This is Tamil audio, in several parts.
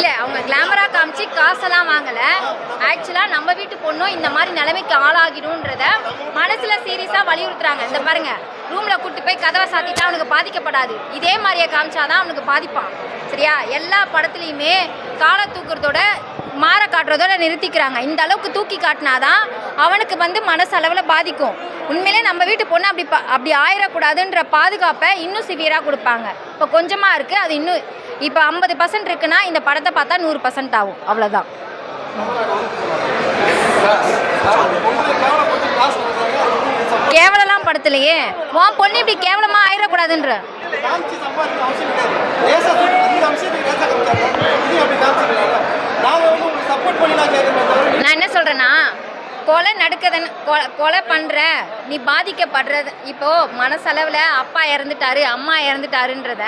இல்லை அவங்க கிளாமராக காமிச்சு காசெல்லாம் வாங்கலை. ஆக்சுவலாக நம்ம வீட்டு பொண்ணும் இந்த மாதிரி நிலைமைக்கு ஆளாகிடும்ன்றத மனசில் சீரியஸாக வலியுறுத்துறாங்க. இந்த பாருங்க ரூமில் கூட்டு போய் கதவை சாத்திட்டா அவனுக்கு பாதிக்கப்படாது. இதே மாதிரியே காமிச்சாதான் அவனுக்கு பாதிப்பான். சரியா? எல்லா படத்துலையுமே காலை தூக்குறதோட மாற காட்டுறதோட நிறுத்திக்கிறாங்க. இந்த அளவுக்கு தூக்கி காட்டினாதான் அவனுக்கு வந்து மனசளவில் பாதிக்கும். உண்மையிலே நம்ம வீட்டு பொண்ணு அப்படி அப்படி ஆயிடக்கூடாதுன்ற பாதுகாப்பை இன்னும் சிவியராக கொடுப்பாங்க. இப்போ கொஞ்சமாக இருக்குது அது இன்னும் இப்போ ஐம்பது பர்சன்ட் இருக்குன்னா இந்த படத்தை பார்த்தா நூறு பர்சன்ட் ஆகும். அவ்வளோதான் கேவலம்லாம் படத்துலையே. உன் பொண்ணு இப்படி கேவலமாக ஆயிடக்கூடாதுன்ற. நான் என்ன சொல்கிறேன்னா கொலை நடக்குதுன்னு கொலை பண்ணுற நீ பாதிக்கப்படுறது இப்போது மனசளவில் அப்பா இறந்துட்டாரு அம்மா இறந்துட்டாருன்றத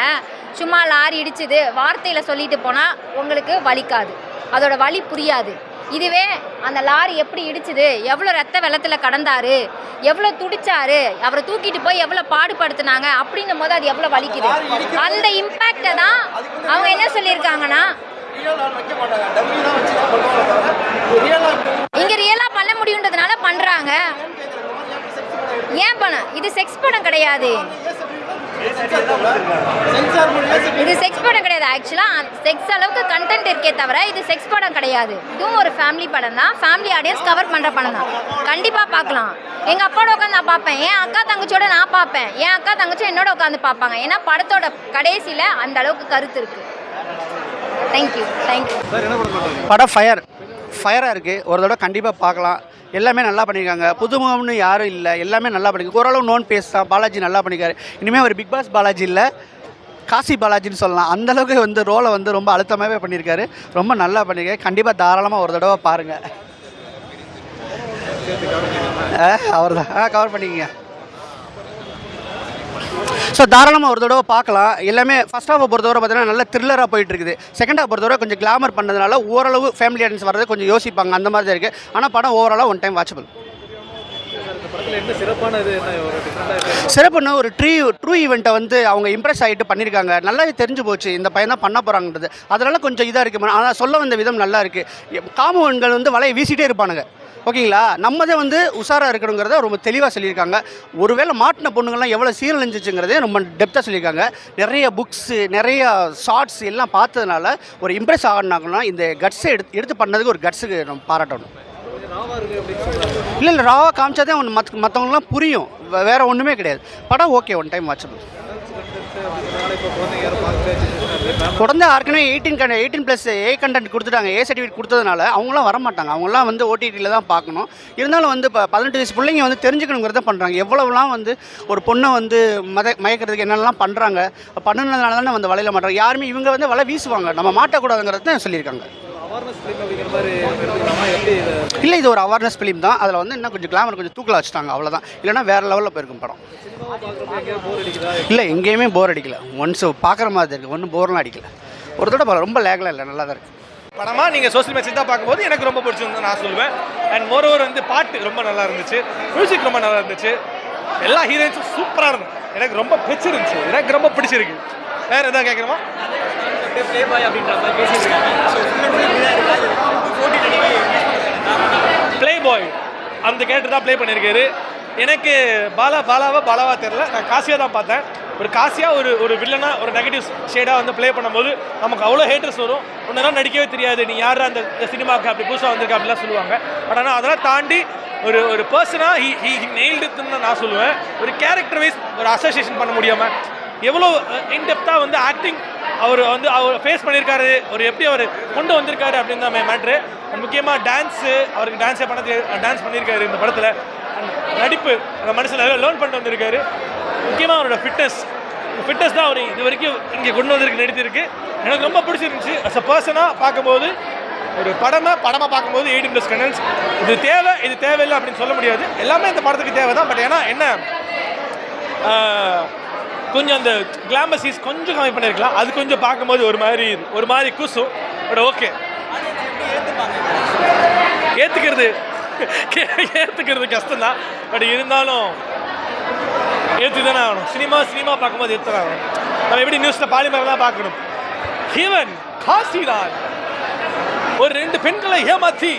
சும்மா லாரி இடிச்சுது வார்த்தையில் சொல்லிட்டு போனால் உங்களுக்கு வலிக்காது. அதோட வலி புரியாது. இதுவே அந்த லாரி எப்படி இடிச்சுது எவ்வளோ ரத்த வெள்ளத்தில் கடந்தாரு எவ்வளோ துடிச்சாரு அவரை தூக்கிட்டு போய் எவ்வளோ பாடுபடுத்துனாங்க அப்படின்னும் போது அது எவ்வளோ வலிக்குது. அந்த இம்பேக்டை தான் அவங்க என்ன சொல்லியிருக்காங்கன்னா இது செக்ஸ் படம் கிடையாது. இது செக்ஸ் படம் கிடையாது. ஆக்சுவலாக செக்ஸ் அளவுக்கு கண்டென்ட் இருக்கே தவிர இது செக்ஸ் படம் கிடையாது. இதுவும் ஒரு ஃபேமிலி படம் தான். ஃபேமிலி ஆடியன்ஸ் கவர் பண்ணுற படம் தான். கண்டிப்பாக பார்க்கலாம். எங்கள் அப்பாவோட உட்காந்து நான் பார்ப்பேன். என் அக்கா தங்கச்சியோட நான் பார்ப்பேன். என் அக்கா தங்கச்சி என்னோட உட்காந்து பார்ப்பாங்க. ஏன்னா படத்தோட கடைசியில் அந்த அளவுக்கு கருத்து இருக்குது தேங்க்யூ தேங்க்யூ படம் ஃபயர் ஃபயராக இருக்குது ஒரு தடவை கண்டிப்பாக பார்க்கலாம். எல்லாமே நல்லா பண்ணியிருக்காங்க புதுமுகம்னு யாரும் இல்லை. எல்லாமே நல்லா பண்ணியிருக்காங்க ஓரளவு நோன் பேஸ் தான். பாலாஜி நல்லா பண்ணியிருக்காரு இனிமேல் ஒரு பிக் பாஸ் பாலாஜி இல்லை. காசி பாலாஜின்னு சொல்லலாம். அந்தளவுக்கு வந்து ரோலை வந்து ரொம்ப அழுத்தமாகவே பண்ணியிருக்காரு ரொம்ப நல்லா பண்ணியிருக்காரு கண்டிப்பாக தாராளமாக ஒரு தடவை பாருங்கள் அவர் தான் ஆ கவர் பண்ணிக்கங்க. ஸோ தாராளமாக ஒரு தடவை பார்க்கலாம். எல்லாமே ஃபஸ்ட் ஹாஃபை பொறுத்தவரை பார்த்தீங்கன்னா நல்ல த்ரில்லராக போயிட்டு இருக்குது செகண்ட் ஹாஃப் பொறுத்தவரை கொஞ்சம் கிளாமர் பண்ணதுனால ஓரளவு ஃபேமிலி ஆடியன்ஸ் வர்றது கொஞ்சம் யோசிப்பாங்க. அந்த மாதிரி தான் இருக்குது ஆனால் படம் ஓவராலாக ஒன் டைம் வாட்சபிள் சிறப்புன்னு ஒரு ட்ரீ ட்ரூ ஈவெண்ட்டை வந்து அவங்க இம்ப்ரெஸ் ஆகிட்டு பண்ணியிருக்காங்க நல்லாவே தெரிஞ்சு போச்சு. இந்த பையன் தான் பண்ண போகிறாங்கன்றது அதனால கொஞ்சம் இதாக இருக்குது ஆனால் சொல்ல வந்த விதம் நல்லா இருக்குது காமவன்கள் வந்து வலையை வீசிட்டே இருப்பானுங்க. ஓகேங்களா நம்மதே வந்து உஷாராக இருக்கணுங்கிறத ரொம்ப தெளிவாக சொல்லியிருக்காங்க ஒருவேளை மாட்டின பொண்ணுங்கள்லாம் எவ்வளோ சீரழிஞ்சிச்சுங்கிறதே ரொம்ப டெப்த்தாக சொல்லியிருக்காங்க நிறைய புக்ஸு நிறைய ஷார்ட்ஸ் எல்லாம் பார்த்ததுனால ஒரு இம்ப்ரெஸ் ஆகணும்னா இந்த கட்ஸை எடுத்து எடுத்து பண்ணதுக்கு ஒரு கட்ஸுக்கு நம்ம பாராட்டணும் இல்லை இல்லை ராவாக காமிச்சாதே ஒன்று மற்ற மற்றவங்களாம் புரியும் வேறு ஒன்றுமே கிடையாது படம் ஓகே ஒன் டைம் வாட்சபிள் தொடர்ந்து ஏற்கனவே எயிட்டீன் கண்ட எயிட்டீன் ப்ளஸ் ஏ கண்டென்ட் கொடுத்துட்டாங்க. ஏ சர்டிஃபிகேட் கொடுத்ததுனால அவங்களாம் வர மாட்டாங்க அவங்களாம் வந்து ஓடிடியில் தான் பார்க்கணும். இருந்தாலும் வந்து இப்போ பதினெட்டு வயசு பிள்ளைங்க வந்து தெரிஞ்சுக்கணுங்கிறத பண்ணுறாங்க எவ்வளவுலாம் வந்து ஒரு பொண்ணை வந்து மத மயக்கிறதுக்கு என்னென்னலாம் பண்ணுறாங்க பண்ணுனதுனால தானே வந்து வலையில மாட்டாங்க யாருமே இவங்க வந்து வலை வீசுவாங்க. நம்ம மாட்டக்கூடாதுங்கிறத தான் சொல்லியிருக்காங்க இல்லை இது ஒரு அவேர்னஸ் ஃபிலிம் தான். அதில் வந்து இன்னும் கொஞ்சம் கிளாமர் கொஞ்சம் தூக்கில் வச்சுட்டாங்க அவ்வளோதான் இல்லைனா வேறு லெவலில் போயிருக்கும் படம். இல்லை எங்கேயுமே போர் அடிக்கல. ஒன்ஸ் பார்க்குற மாதிரி இருக்குது ஒன்றும் போர்லாம் அடிக்கல. ஒரு தடவை படம் ரொம்ப லேகலாம் இல்லை. நல்லா தான் இருக்குது படமா? நீங்கள் சோஷியல் மெசேஜ் தான் பார்க்கும்போது எனக்கு ரொம்ப பிடிச்சிருந்து நான் சொல்லுவேன் அண்ட் மோரோவர் வந்து பாட்டு ரொம்ப நல்லா இருந்துச்சு. மியூசிக் ரொம்ப நல்லா இருந்துச்சு. எல்லா ஹீரோயின்ஸும் சூப்பராக இருந்தது. எனக்கு ரொம்ப பிடிச்சிருந்துச்சு. எனக்கு ரொம்ப பிடிச்சிருக்கு. வேற எதாவது கேட்குறோமா ப்ளே பாய் அந்த கேரக்டர் தான் ப்ளே பண்ணியிருக்காரு. எனக்கு பாலா பாலாவா பாலாவா தெரில நான் காசியாக தான் பார்த்தேன். ஒரு காசியாக ஒரு ஒரு வில்லனாக ஒரு நெகட்டிவ் ஷேடாக வந்து ப்ளே பண்ணும்போது நமக்கு அவ்வளோ ஹேட்டர்ஸ் வரும். ஒன்றெல்லாம் நடிக்கவே தெரியாது. நீ யார் அந்த சினிமாவுக்கு அப்படி புதுசாக வந்திருக்க அப்படிலாம் சொல்லுவாங்க. பட் ஆனால் அதெல்லாம் தாண்டி ஒரு ஒரு பர்சனாக ஹி ஹி நெயில்டுன்னு நான் சொல்லுவேன். ஒரு கேரக்டர் வைஸ் ஒரு அசோசியேஷன் பண்ண முடியாமல் எவ்வளோ இன்டெப்த்தாக வந்து ஆக்டிங் அவர் வந்து அவர் ஃபேஸ் பண்ணியிருக்காரு. அவர் எப்படி அவர் கொண்டு வந்திருக்காரு அப்படின்னு தான் மேட்ரு முக்கியமாக டான்ஸு அவருக்கு டான்ஸே பண்ண டான்ஸ் பண்ணியிருக்காரு இந்த படத்தில். நடிப்பு அந்த மனுஷன் லேர்ன் பண்ணிட்டு வந்திருக்காரு. முக்கியமாக அவரோட ஃபிட்னஸ் ஃபிட்னஸ் தான் அவர் இது வரைக்கும் இங்கே கொண்டு வந்திருக்கு நடித்திருக்கு. எனக்கு ரொம்ப பிடிச்சிருந்துச்சு. அஸ் அ பர்சனாக பார்க்கும்போது ஒரு படமாக படமாக பார்க்கும்போது எயிட் ப்ளஸ் கண்டன்ஸ் இது தேவை இது தேவையில்லை அப்படின்னு சொல்ல முடியாது. எல்லாமே இந்த படத்துக்கு தேவை தான் பட் ஏன்னா என்ன? கொஞ்சம் அந்த கிளாமர் சீஸ் கொஞ்சம் கம்மி பண்ணியிருக்கலாம் அது கொஞ்சம் பார்க்கும்போது ஒரு மாதிரி ஒரு மாதிரி கூசும். பட் ஓகே ஏற்றுக்கிறது ஏற்றுக்கிறது கஷ்டம்தான். பட் இருந்தாலும் ஏற்றி தானே ஆகணும். சினிமா சினிமா பார்க்கும்போது ஏற்று ஆகணும். நம்ம எப்படி நியூஸில் பாலிமர்லாம் பார்க்கணும்? ஹீவன் காசிதான். ஒரு ரெண்டு பெண்களை ஏமாற்றி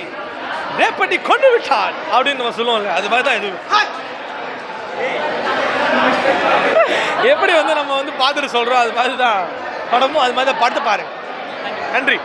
ரேப்பட்டி கொண்டு விட்டான். அப்படின்னு நம்ம சொல்லுவோம்ல. அது மாதிரி தான் இது எப்படி வந்து நம்ம வந்து பார்த்துட்டு சொல்கிறோம் அது மாதிரி தான் படமும் அது மாதிரி தான் படத்தை பாருங்க. நன்றி.